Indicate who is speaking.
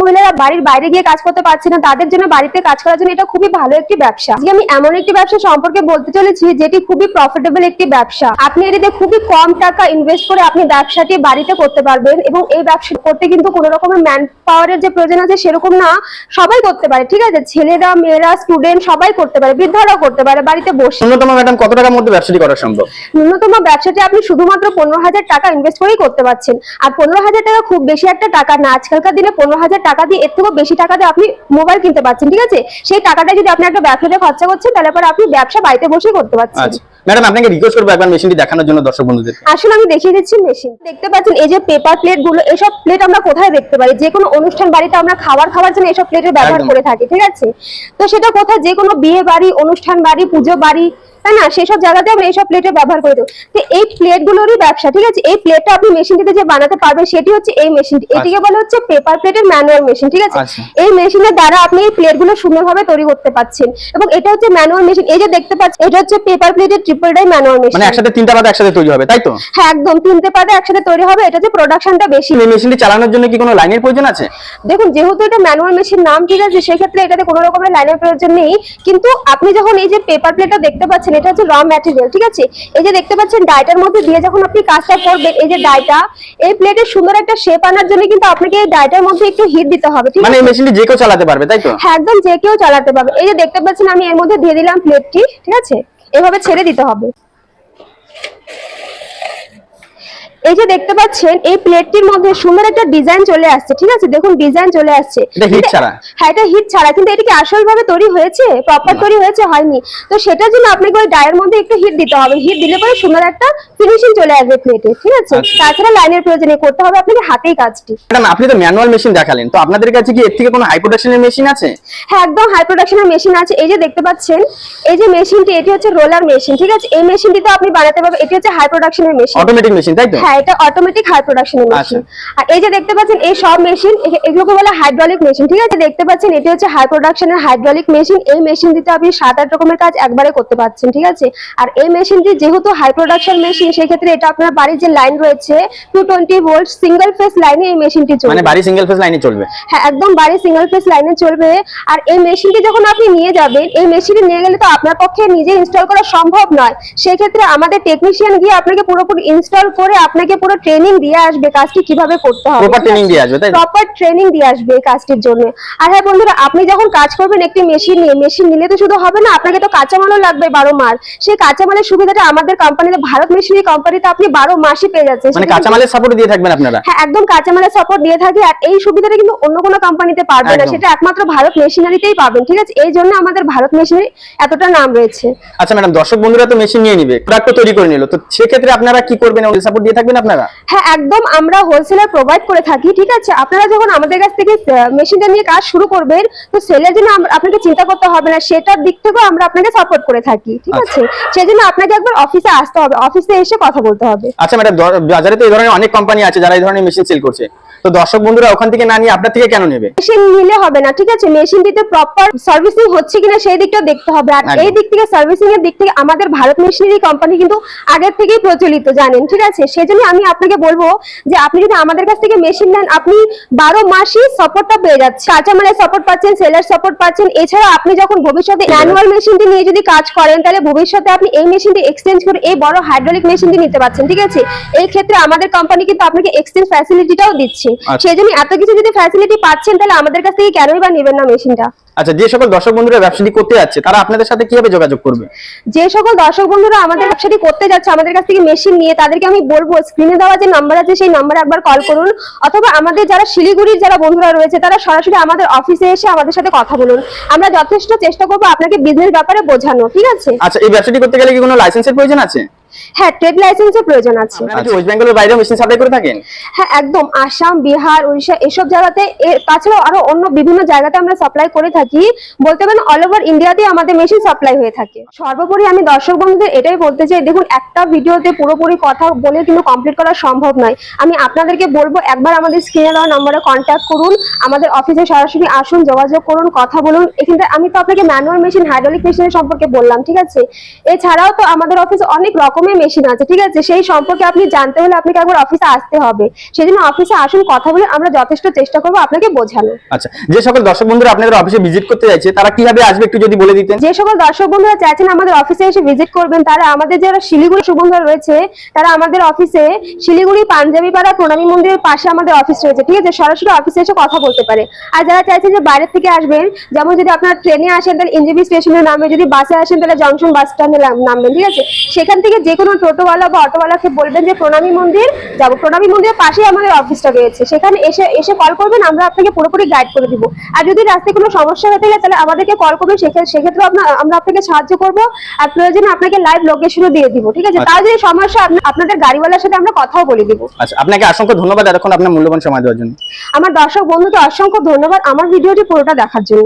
Speaker 1: মহিলারা বাড়ির বাইরে গিয়ে কাজ করতে পারছে না তাদের জন্য বাড়িতে কাজ করার জন্য এটা খুবই ভালো একটি ব্যবসা। আজকে আমি এমন একটি ব্যবসা সম্পর্কে বলতে চলেছি যেটি খুবই প্রফিটেবল একটি ব্যবসা। আপনি এটিতে খুবই কম টাকা ইনভেস্ট করে আপনি ব্যবসাটি বাড়িতে করতে পারবেন এবং এই ব্যবসা করতে কিন্তু কোনো রকমের ম্যান পাওয়ারের যে প্রয়োজন আছে সেরকম না সবাই করতে পারে ঠিক আছে? ছেলেরা মেয়েরা স্টুডেন্ট সবাই করতে পারে বৃদ্ধারাও করতে পারে বাড়িতে বসে।
Speaker 2: ন্যূনতম ম্যাডাম কত টাকার মধ্যে ব্যবসাটি করা সম্ভব?
Speaker 1: ন্যূনতম ব্যবসাটি আপনি শুধুমাত্র পনেরো হাজার টাকা ইনভেস্ট করেই করতে পারছেন। আর পনেরো হাজার টাকা খুব বেশি একটা টাকা না আজকালকার দিনে পনেরো হাজার টাকা দিয়ে এর থেকেও বেশি টাকা দিয়ে আপনি মোবাইল কিনতে পারছেন ঠিক আছে? সেই টাকাটা যদি আপনি একটা ব্যবসাতে খরচা করছেন তাহলে পরে আপনি ব্যবসা বাড়িতে বসেই করতে পারছেন।
Speaker 2: আচ্ছা। ম্যাডাম আপনাকে রিকোয়েস্ট করব একবার মেশিনটি দেখানোর জন্য দর্শক বন্ধুদের।
Speaker 1: আসলে আমি দেখিয়ে দিচ্ছি মেশিন দেখতে পাচ্ছেন এই যে পেপার প্লেটগুলো এসব প্লেট আমরা কোথায় দেখতে পাই যে কোনো অনুষ্ঠান বাড়িতে আমরা খাবার খাওয়ার জন্য এসব প্লেটের ব্যবহার করে থাকি ঠিক আছে? তো সেটা কোথায়? যে কোনো বিয়ে বাড়ি অনুষ্ঠান বাড়ি পুজো বাড়ি তাই না? সেসব জায়গাতে আমরা এইসব প্লেটের ব্যবহার করে দেবো। তো এই প্লেট গুলোরই ব্যবসা ঠিক আছে? এই প্লেটটা আপনি মেশিনটিতে যে বানাতে পারবেন সেটি হচ্ছে এই মেশিনটি এটিকে বলা হচ্ছে পেপার প্লেটের ম্যানুয়াল মেশিন ঠিক আছে?
Speaker 2: আচ্ছা।
Speaker 1: এই মেশিনের দ্বারা আপনি এই প্লেটগুলো সুন্দরভাবে তৈরি করতে পারছেন। এবং এটা হচ্ছে ম্যানুয়াল মেশিন এই যে দেখতে পাচ্ছেন এটা হচ্ছে পেপার প্লেটের ট্রিপল ডাই ম্যানুয়াল মেশিন
Speaker 2: মানে একসাথে তিনটা বাদ একসাথে তৈরি হবে তাই তো?
Speaker 1: হ্যাঁ একদম। তিনটে পাতা একসাথে তৈরি হবে। এটা যে প্রোডাকশনটা বেশি।
Speaker 2: এই মেশিনটি চালানোর জন্য কি কোনো লাইনের প্রয়োজন আছে?
Speaker 1: দেখুন যেহেতু এটা ম্যানুয়াল মেশিন নাম ঠিক আছে সেক্ষেত্রে এটাতে কোনো রকমের লাইনের প্রয়োজন নেই। কিন্তু আপনি যখন এই যে পেপার প্লেটটা দেখতে পাচ্ছেন এটা হচ্ছে র ম্যাটেরিয়াল ঠিক আছে? এই যে দেখতে পাচ্ছেন ডাইটার মধ্যে দিয়ে যখন আপনি কাজটা করবেন এই যে ডাইটা এই প্লেটের সুন্দর একটা শেপ আনার জন্য কিন্তু আপনাকে এই ডাইটার মধ্যে একটু হিট দিতে হবে ঠিক
Speaker 2: মানে
Speaker 1: আছে?
Speaker 2: এই মেশিনটি যে কেউ চালাতে পারবে তাই তো?
Speaker 1: হ্যাঁ একদম যে কেউ চালাতে পারবে। এই যে দেখতে পাচ্ছেন আমি এর মধ্যে দিয়ে দিলাম প্লেটটি ঠিক আছে? এভাবে ছেড়ে দিতে হবে। এই যে দেখতে পাচ্ছেন এই প্লেটটির মধ্যে সুন্দর একটা ডিজাইন চলে আসছে ঠিক আছে? দেখুন ডিজাইন চলে আসছে।
Speaker 2: এটা হিট ছাড়া?
Speaker 1: হ্যাঁ এটা হিট ছাড়া কিন্তু এটা কি আসল ভাবে তৈরি হয়েছে? প্রপার তৈরি হয়েছে হয়নি। তো সেটার জন্য আপনাকে ওই ডায়ের মধ্যে একটু হিট দিতে হবে। হিট দিলে পরে সুন্দর একটা ফিনিশিং চলে আসবে প্লেটে ঠিক আছে?
Speaker 2: আচ্ছা।
Speaker 1: তাছাড়া লাইনের প্রয়োজন নেই করতে হবে আপনাকে হাতেই কাজটি।
Speaker 2: ম্যাডাম আপনি তো ম্যানুয়াল মেশিন দেখালেন। তো আপনাদের কাছে কি এর থেকে কোনো হাই প্রোডাকশনের মেশিন আছে?
Speaker 1: হ্যাঁ একদম হাই প্রোডাকশনের মেশিন আছে। এই যে দেখতে পাচ্ছেন এই যে মেশিনটি এটি হচ্ছে রোলার মেশিন ঠিক আছে? এই মেশিনটি তো আপনি বানাতে পারবেন এটি হচ্ছে হাই প্রোডাকশনের মেশিন
Speaker 2: অটোমেটিক মেশিন তাই তো?
Speaker 1: হ্যাঁ এটা অটোমেটিক হাই প্রোডাকশনের মেশিন আর এই যে দেখতে পাচ্ছেন এই সব মেশিন এগুলোকে বলে হাইড্রোলিক মেশিন ঠিক আছে? দেখতে পাচ্ছেন এটি হচ্ছে হাই প্রোডাকশনের হাইড্রোলিক মেশিন এই মেশিন দিতে আপনি সাত আট রকমের কাজ একবারে করতে পারছেন ঠিক আছে? আর এই মেশিনটি যেহেতু হাই প্রোডাকশন মেশিন সেক্ষেত্রে এটা আপনার বাড়ির যে লাইন রয়েছে two twenty volt single phase লাইনে এই মেশিনটি
Speaker 2: মানে বাড়ি সিঙ্গেল ফেজ লাইনে চলবে?
Speaker 1: হ্যাঁ একদম বাড়ির সিঙ্গেল ফেস লাইনে চলবে। আর এই মেশিনটি যখন আপনি নিয়ে যাবেন এই মেশিনটি নিয়ে গেলে তো আপনার পক্ষে নিজে ইনস্টল করা সম্ভব নয়। সেক্ষেত্রে আমাদের টেকনিশিয়ান গিয়ে আপনাকে পুরোপুরি ইনস্টল করে আপনাকে পুরো ট্রেনিং দিয়ে আসবে কাজটি কীভাবে করতে হবে।
Speaker 2: প্রপার ট্রেনিং দিয়ে আসবে তাই
Speaker 1: প্রপার ট্রেনিং দিয়ে আসবে এই কাজটির জন্য। আর হ্যাঁ বন্ধুরা আপনি যখন কাজ করবেন একটি মেশিন নিয়ে মেশিন নিলে তো শুধু হবে না আপনাকে তো কাঁচামালও লাগবে বারো মাস। সেই কাঁচামালের সুবিধাটা আমাদের কোম্পানিতে ভারত মেশিনারি কোম্পানিতে আপনি বারো মাসই পেয়ে যাচ্ছেন।
Speaker 2: মানে কাঁচামালের সাপোর্ট দিয়ে থাকবেন আপনারা?
Speaker 1: হ্যাঁ একদম কাঁচামালের সাপোর্ট দিয়ে থাকে আর এই সুবিধাটা কিন্তু অন্য কোনো কোম্পানিতে পারবে না। সেটা একমাত্র ভারত মেশিনারিতেই পাবেন ঠিক আছে? এই জন্য আমাদের ভারত মেশিনারি এতটা নাম রয়েছে।
Speaker 2: আচ্ছা ম্যাডাম দর্শক বন্ধুরা তো মেশিন নিয়ে নিবে প্রোডাক্ট তৈরি করে নিল। তো সেক্ষেত্রে আপনারা কি করবেন? সাপোর্ট দিয়ে থাকবেন? আপনারা?
Speaker 1: হ্যাঁ একদম আমরা হোলসেলার প্রোভাইড করে থাকি ঠিক আছে? আপনারা যখন আমাদের কাছ থেকে মেশিনটা নিয়ে কাজ শুরু করবেন তো সেলের জন্য আপনাকে চিন্তা করতে হবে না সেটার দিক থেকেও আমরা আপনাকে সাপোর্ট করে থাকি ঠিক আছে? সেজন্য আপনাকে একবার অফিসে আসতে হবে অফিসে এসে কথা বলতে হবে।
Speaker 2: আচ্ছা ম্যাডাম বাজারে তো এই ধরনের অনেক কোম্পানি আছে যারা এই ধরনের মেশিন সেল করছে। তো দর্শক বন্ধুরা ওখান থেকে না নিয়ে আপনার থেকে কেন নেবে?
Speaker 1: মেশিন নিলে হবে না ঠিক আছে? মেশিনটিতে প্রপার সার্ভিসিং হচ্ছে কিনা সেই দিকটা দেখতে হবে। আর এই দিক থেকে সার্ভিসিং এর দিক থেকে আমাদের ভারত মেশিনারি কোম্পানি কিন্তু আগের থেকেই প্রচলিত জানেন ঠিক আছে? সেজন্য আমি আপনাকে বলব যে আপনি যদি আমাদের কাছ থেকে মেশিন নেন আপনি বারো মাসই সাপোর্টটা পেয়ে যাচ্ছেন। কাঁচামালের সাপোর্ট পাচ্ছেন সেলার সাপোর্ট পাচ্ছেন। এছাড়া আপনি যখন ভবিষ্যতে ম্যানুয়াল মেশিনটি নিয়ে যদি কাজ করেন তাহলে ভবিষ্যতে আপনি এই মেশিনটি এক্সচেঞ্জ করে এই বড় হাইড্রোলিক মেশিনটি নিতে পারছেন ঠিক আছে? এই ক্ষেত্রে আমাদের কোম্পানি কিন্তু আপনাকে এক্সচেঞ্জ ফ্যাসিলিটিটাও দিচ্ছে।
Speaker 2: আচ্ছা।
Speaker 1: সেই জন্য এত কিছু যদি ফ্যাসিলিটি পাচ্ছেন তাহলে আমাদের কাছ থেকে কেনই বা নেবেন না মেশিনটা
Speaker 2: আচ্ছা যে সকল দর্শক বন্ধুরা ব্যবসাটি করতে যাচ্ছে তারা আপনাদের সাথে কীভাবে যোগাযোগ করবে?
Speaker 1: যে সকল দর্শক বন্ধুরা আমাদের ব্যবসাটি করতে যাচ্ছে আমাদের কাছ থেকে মেশিন নিয়ে তাদেরকে আমি বলব স্ক্রিনে দেওয়া যে নাম্বার আছে সেই নাম্বারে একবার কল করুন। অথবা আমাদের যারা শিলিগুড়ির যারা বন্ধুরা রয়েছে তারা সরাসরি আমাদের অফিসে এসে আমাদের সাথে কথা বলুন। আমরা যথেষ্ট চেষ্টা করব আপনাকে বিজনেস ব্যাপারে বোঝানো ঠিক আছে?
Speaker 2: আচ্ছা এই ব্যবসাটি করতে গেলে কি কোনো লাইসেন্সের প্রয়োজন আছে?
Speaker 1: হ্যাঁ ট্রেড লাইসেন্সের প্রয়োজন আছে।
Speaker 2: আপনারা কি ওয়েস্ট বেঙ্গলের বাইরেও মেশিন সাপ্লাই করে থাকেন?
Speaker 1: হ্যাঁ একদম। আসাম বিহার উড়িষ্যা এসব জায়গাতে তাছাড়াও আরও অন্য বিভিন্ন জায়গাতে আমরা সাপ্লাই করে থাকি। বলতে পারেন অল ওভার ইন্ডিয়াতে আমাদের মেশিন সাপ্লাই হয়ে থাকে। সর্বোপরি আমি দর্শক বন্ধুদের এটাই বলতে চাই দেখুন একটা ভিডিওতে পুরোপুরি কথা বলে কিন্তু কমপ্লিট করা সম্ভব নয়। আমি আপনাদেরকে বলব একবার আমাদের স্ক্রিনে দেওয়া নম্বরে কন্ট্যাক্ট করুন আমাদের অফিসে সরাসরি আসুন যোগাযোগ করুন কথা বলুন। এখানে আমি তো আপনাকে ম্যানুয়াল মেশিন হাইড্রোলিক মেশিনের সম্পর্কে বললাম ঠিক আছে? এছাড়াও তো আমাদের অফিসে অনেক রকমের রকমের মেশিন আছে ঠিক আছে? সেই সম্পর্কে আপনি জানতে হলে আপনাকে একবার অফিসে আসতে হবে। সেজন্য অফিসে আসুন কথা বলে আমরা যথেষ্ট চেষ্টা করব আপনাকে বোঝানো।
Speaker 2: আচ্ছা যে সকল দর্শক বন্ধুরা আপনাদের অফিসে ভিজিট করতে চাইছে তারা কীভাবে আসবে একটু যদি বলে দিতেন?
Speaker 1: যে সকল দর্শক বন্ধুরা চাইছেন আমাদের অফিসে এসে ভিজিট করবেন তারা আমাদের যারা শিলিগুড়ি সুবন্ধুরা রয়েছে তারা আমাদের অফিসে শিলিগুড়ি পাঞ্জাবি পাড়া প্রণামী মন্দিরের পাশে আমাদের অফিস রয়েছে ঠিক আছে? সরাসরি অফিসে এসে কথা বলতে পারে। আর যারা চাইছেন যে বাইরের থেকে আসবেন যেমন যদি আপনারা ট্রেনে আসেন তাহলে এনজেবি স্টেশনে নামবেন যদি বাসে আসেন তাহলে জংশন বাস স্ট্যান্ডে নামবেন ঠিক আছে? সেখান থেকে যে কোনো টোটোওয়ালা বা অটোওয়ালাকে বলবেন যে প্রণামী মন্দির যাব। প্রণামী মন্দিরের পাশেই আমাদের অফিসটা রয়েছে। সেখানে এসে এসে কল করবেন আমরা আপনাকে পুরোপুরি গাইড করে দিব। আর যদি রাস্তায় কোনো সমস্যা হয়ে থাকে তাহলে আমাদেরকে কল করবেন। সেক্ষেত্রে আমরা আপনাকে সাহায্য করব। আর প্রয়োজনে আপনাকে লাইভ লোকেশনও দিয়ে দিব ঠিক আছে?
Speaker 2: আচ্ছা।
Speaker 1: তাও যদি সমস্যা আপনা- আপনাদের গাড়িওয়ালার সাথে আমরা কথাও বলে দিব।
Speaker 2: আচ্ছা আপনাকে অসংখ্য ধন্যবাদ এতক্ষণ আপনার মূল্যবান সময় দেওয়ার জন্য।
Speaker 1: আমার দর্শক বন্ধুকে অসংখ্য ধন্যবাদ আমার ভিডিওটি পুরোটা দেখার জন্য।